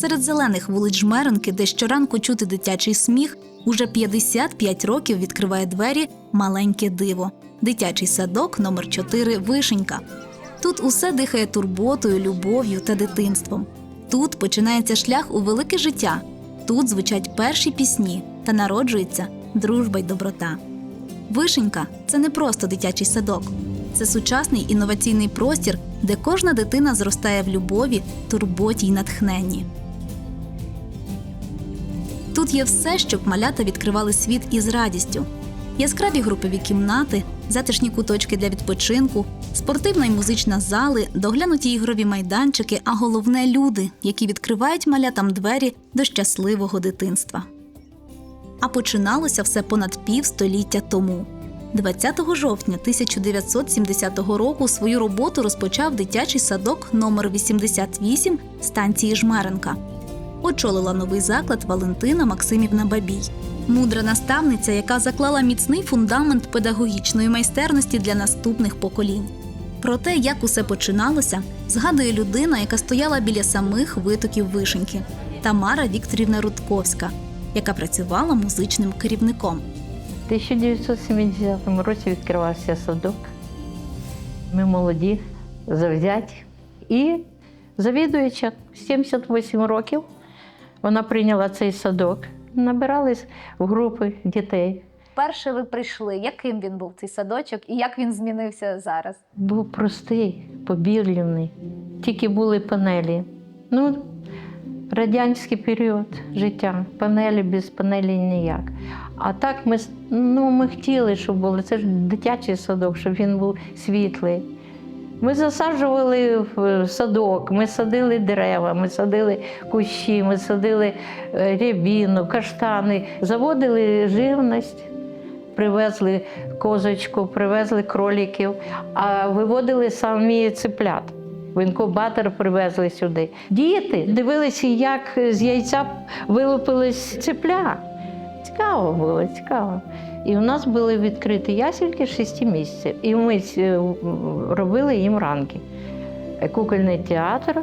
Серед зелених вулиць Жмеренки, де щоранку чути дитячий сміх, уже 55 років відкриває двері маленьке диво. Дитячий садок номер 4 Вишенька. Тут усе дихає турботою, любов'ю та дитинством. Тут починається шлях у велике життя. Тут звучать перші пісні та народжується дружба й доброта. Вишенька це не просто дитячий садок, це сучасний інноваційний простір, де кожна дитина зростає в любові, турботі й натхненні. Тут є все, щоб малята відкривали світ із радістю: яскраві групові кімнати, затишні куточки для відпочинку, спортивна і музична зали, доглянуті ігрові майданчики, а головне люди, які відкривають малятам двері до щасливого дитинства. А починалося все понад півстоліття тому. 20 жовтня 1970 року свою роботу розпочав дитячий садок номер 88 станції Жмеренка. Очолила новий заклад Валентина Максимівна Бабій. Мудра наставниця, яка заклала міцний фундамент педагогічної майстерності для наступних поколінь. Про те, як усе починалося, згадує людина, яка стояла біля самих витоків вишеньки Тамара Вікторівна Рудковська, яка працювала музичним керівником. У 1970 році відкривався садок. Ми молоді, завзяті. І завідуюча 78 років, вона прийняла цей садок. Набирались в групи дітей. Перше ви прийшли. Яким він був цей садочок і як він змінився зараз? Був простий, побірливий. Тільки були панелі. Ну, радянський період життя. Панелі без панелі ніяк. А так ми, ну, ми хотіли, щоб було. Це ж дитячий садок, щоб він був світлий. Ми засаджували в садок, ми садили дерева, ми садили кущі, ми садили е, рябіну, каштани, заводили живність. Привезли козочку, привезли кроліків, а виводили самі цеплят. В інкубатор привезли сюди. Діти дивилися, як з яйця вилупились цепля. Цікаво було, цікаво. І у нас були відкриті ясельки 6 місяців. І ми е, робили їм ранки. Кукольний театр,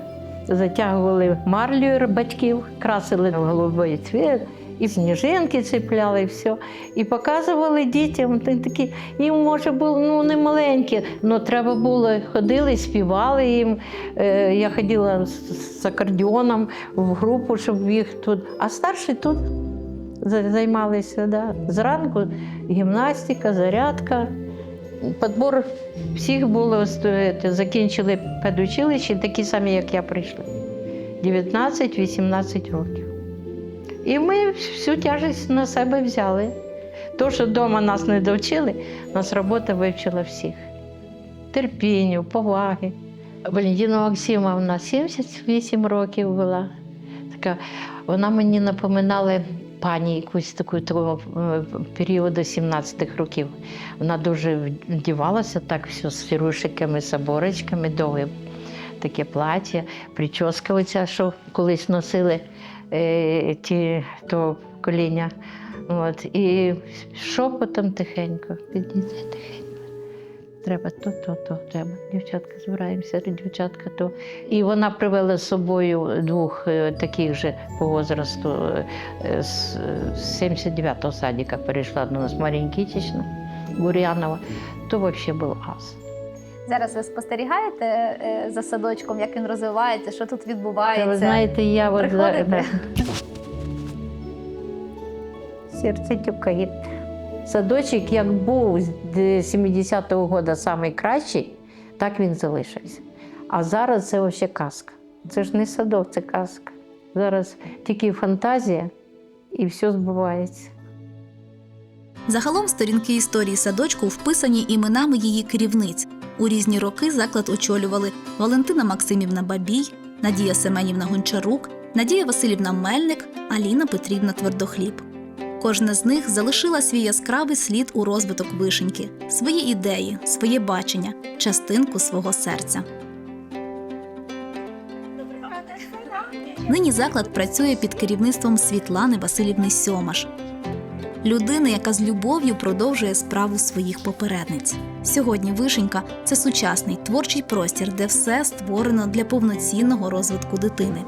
затягували марлею батьків, красили в голубий цвіт, і сніжинки цепляли, і все. І показували дітям. Та Такі, їм може було ну, не маленькі, але треба було, ходили, співали їм. Е, Я ходила з акордіоном в групу, щоб їх тут. А старші тут займалися. Да. Зранку гімнастика, зарядка. Подбор всіх було. Закінчили педучилище, такі самі, як я прийшли. 19-18 років. І ми всю тяжесть на себе взяли. То, що вдома нас не довчили, нас робота вивчила всіх. Терпінню, поваги. Валентина Максимовна 78 років була. Така, вона мені напоминала пані якусь таку того е, періоду 17-х років. Вона дуже вдівалася так все з фірушиками, соборочками, довге таке плаття, прическа оця, що колись носили ті то коління. От, і шепотом тихенько, підійде тихенько. Треба то, то, то, треба. Дівчатка, збираємося, дівчатка то. І вона привела з собою двох е, таких же по возрасту е, е, з з 79-го садика перейшла до нас Марія Кітічна, Гур'янова. То взагалі був ас. Зараз ви спостерігаєте е, за садочком, як він розвивається, що тут Та відбувається? ви знаєте, я от за- серце тюкає. Садочок, як був з 70-го року найкращий, так він залишився. А зараз це взагалі казка. Це ж не садок, це казка. Зараз тільки фантазія і все збувається. Загалом сторінки історії садочку вписані іменами її керівниць. У різні роки заклад очолювали Валентина Максимівна Бабій, Надія Семенівна Гончарук, Надія Васильівна Мельник, Аліна Петрівна Твердохліб. Кожна з них залишила свій яскравий слід у розвиток вишеньки, свої ідеї, своє бачення, частинку свого серця. Нині заклад працює під керівництвом Світлани Васильівни Сьомаш. Людини, яка з любов'ю продовжує справу своїх попередниць. Сьогодні вишенька це сучасний творчий простір, де все створено для повноцінного розвитку дитини.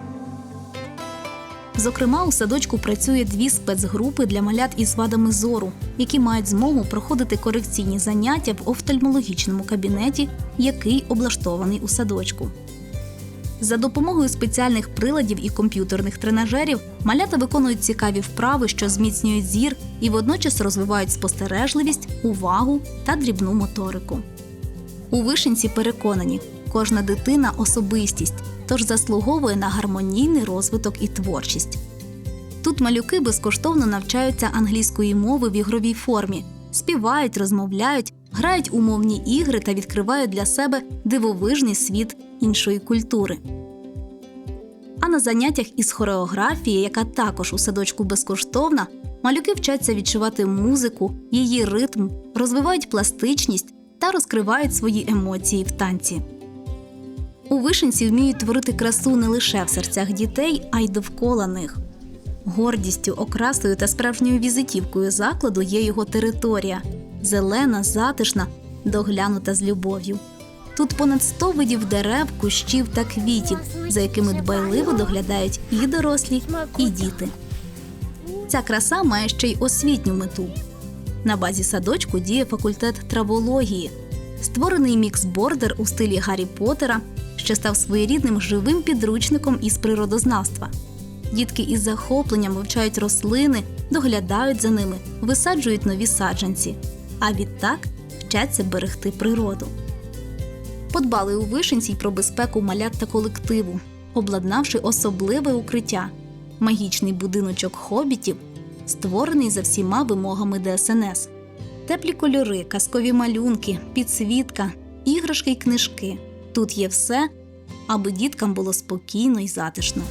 Зокрема, у садочку працює дві спецгрупи для малят із вадами зору, які мають змогу проходити корекційні заняття в офтальмологічному кабінеті, який облаштований у садочку. За допомогою спеціальних приладів і комп'ютерних тренажерів малята виконують цікаві вправи, що зміцнюють зір і водночас розвивають спостережливість, увагу та дрібну моторику. У вишенці переконані, кожна дитина особистість, тож заслуговує на гармонійний розвиток і творчість. Тут малюки безкоштовно навчаються англійської мови в ігровій формі, співають, розмовляють, грають у мовні ігри та відкривають для себе дивовижний світ іншої культури. А на заняттях із хореографії, яка також у садочку безкоштовна, малюки вчаться відчувати музику, її ритм, розвивають пластичність та розкривають свої емоції в танці. У вишенці вміють творити красу не лише в серцях дітей, а й довкола них. Гордістю, окрасою та справжньою візитівкою закладу є його територія зелена, затишна, доглянута з любов'ю. Тут понад 100 видів дерев, кущів та квітів, за якими дбайливо доглядають і дорослі, і діти. Ця краса має ще й освітню мету. На базі садочку діє факультет травології, створений мікс-бордер у стилі Гаррі Поттера, що став своєрідним живим підручником із природознавства. Дітки із захопленням вивчають рослини, доглядають за ними, висаджують нові саджанці, а відтак вчаться берегти природу. Подбали у вишенці й про безпеку малят та колективу, обладнавши особливе укриття магічний будиночок хобітів, створений за всіма вимогами ДСНС. Теплі кольори, казкові малюнки, підсвітка, іграшки й книжки. Тут є все, аби діткам було спокійно й затишно.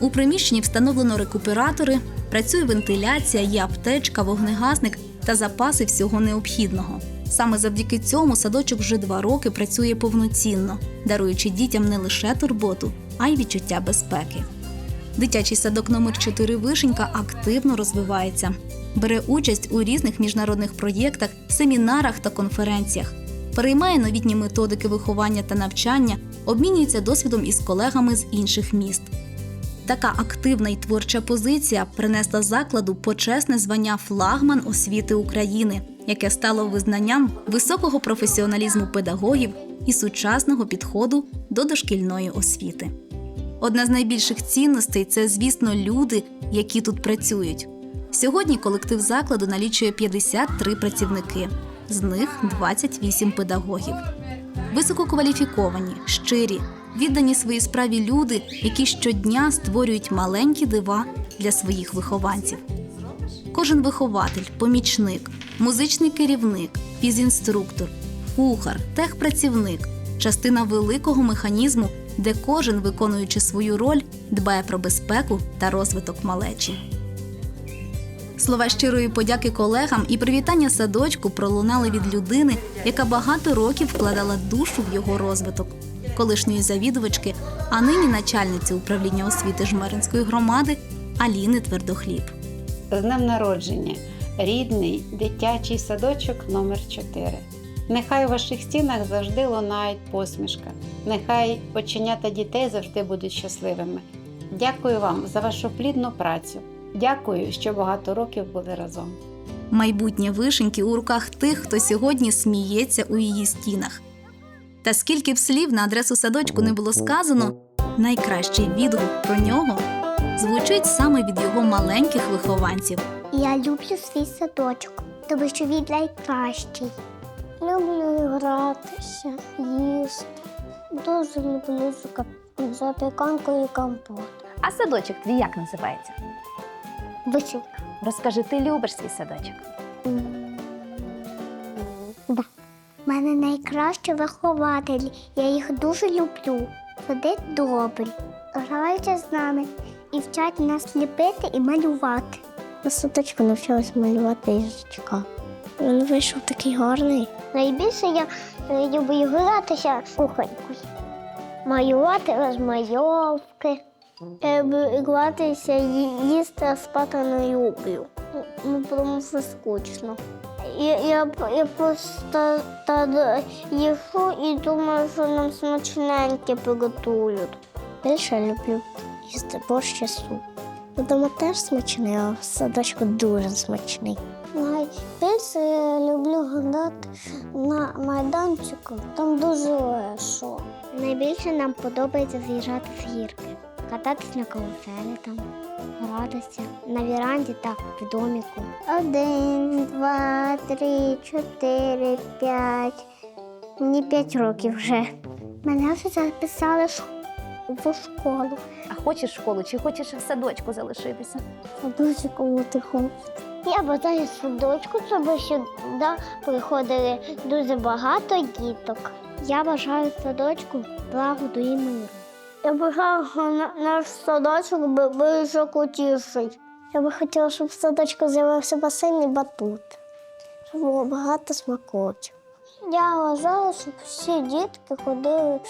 У приміщенні встановлено рекуператори, працює вентиляція, є аптечка, вогнегасник та запаси всього необхідного. Саме завдяки цьому садочок вже два роки працює повноцінно, даруючи дітям не лише турботу, а й відчуття безпеки. Дитячий садок номер 4 Вишенька активно розвивається, бере участь у різних міжнародних проєктах, семінарах та конференціях, переймає новітні методики виховання та навчання, обмінюється досвідом із колегами з інших міст. Така активна і творча позиція принесла закладу почесне звання флагман освіти України, яке стало визнанням високого професіоналізму педагогів і сучасного підходу до дошкільної освіти. Одна з найбільших цінностей це, звісно, люди, які тут працюють. Сьогодні колектив закладу налічує 53 працівники, з них 28 педагогів. Висококваліфіковані, щирі, віддані своїй справі люди, які щодня створюють маленькі дива для своїх вихованців. Кожен вихователь, помічник, музичний керівник, фізінструктор, кухар, техпрацівник частина великого механізму, де кожен, виконуючи свою роль, дбає про безпеку та розвиток малечі. Слова щирої подяки колегам і привітання садочку пролунали від людини, яка багато років вкладала душу в його розвиток, колишньої завідувачки, а нині начальниці управління освіти Жмеринської громади Аліни Твердохліб. З днем народження, рідний дитячий садочок номер 4 Нехай у ваших стінах завжди лунають посмішка. Нехай оченята дітей завжди будуть щасливими. Дякую вам за вашу плідну працю. Дякую, що багато років були разом. Майбутнє вишеньки у руках тих, хто сьогодні сміється у її стінах. Та скільки б слів на адресу садочку не було сказано, найкращий відгук про нього звучить саме від його маленьких вихованців. Я люблю свій садочок, тому що він найкращий. Люблю гратися, їсти. Дуже люблю запіканку і компот. А садочок твій як називається? Вишивка. Розкажи, ти любиш свій садочок? У мене найкращі вихователі. Я їх дуже люблю. Вони добрі, граються з нами і вчать нас ліпити і малювати. На садочку навчилась малювати їжачка. Він вийшов такий гарний. Найбільше я е, люблю гратися кухонькою. Малювати розмальовки. Я люблю гратися, їсти, а спати не люблю. Ну, тому що скучно. Я, я, я просто їжу і думаю, що нам смачненьке приготують. Більше люблю їсти борщ і суп. Вдома теж смачний, а в садочку дуже смачний. Найбільше я люблю гадати на майданчику, там дуже легко. Найбільше нам подобається з'їжджати з гірки, кататись на каруселі там, гратися на віранді та в доміку. Один, два, три, чотири, п'ять. Мені п'ять років вже. Мене вже записали в школу. А хочеш в школу чи хочеш в садочку залишитися? Дуже кому ти хочеш. Я бажаю садочку, щоб сюди приходили дуже багато діток. Я бажаю садочку благоду і миру. Я бажаю, щоб наш садочок був більше. Я би хотіла, щоб в садочку з'явився басейн і батут, щоб було багато смакочок. Я вважаю, щоб всі дітки ходили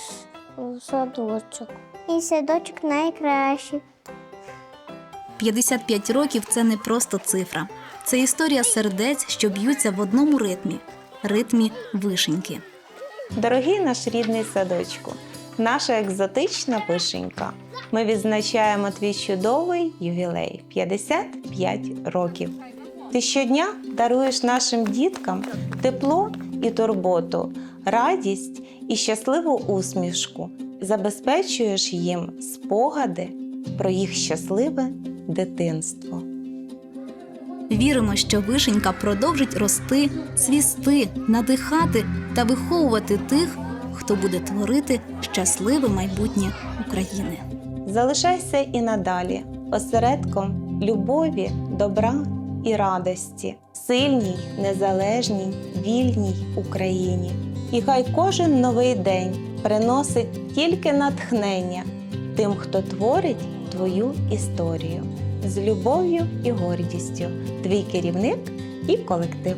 в садочок. І садочок найкращий. 55 років це не просто цифра. Це історія сердець, що б'ються в одному ритмі ритмі вишеньки. Дорогий наш рідний садочку, наша екзотична вишенька. Ми відзначаємо твій чудовий ювілей 55 років. Ти щодня даруєш нашим діткам тепло і турботу, радість і щасливу усмішку, забезпечуєш їм спогади про їх щасливе дитинство. Віримо, що вишенька продовжить рости, цвісти, надихати та виховувати тих, хто буде творити щасливе майбутнє України. Залишайся і надалі осередком любові, добра і радості, сильній, незалежній, вільній Україні. І хай кожен новий день приносить тільки натхнення тим, хто творить твою історію з любов'ю і гордістю, твій керівник і колектив.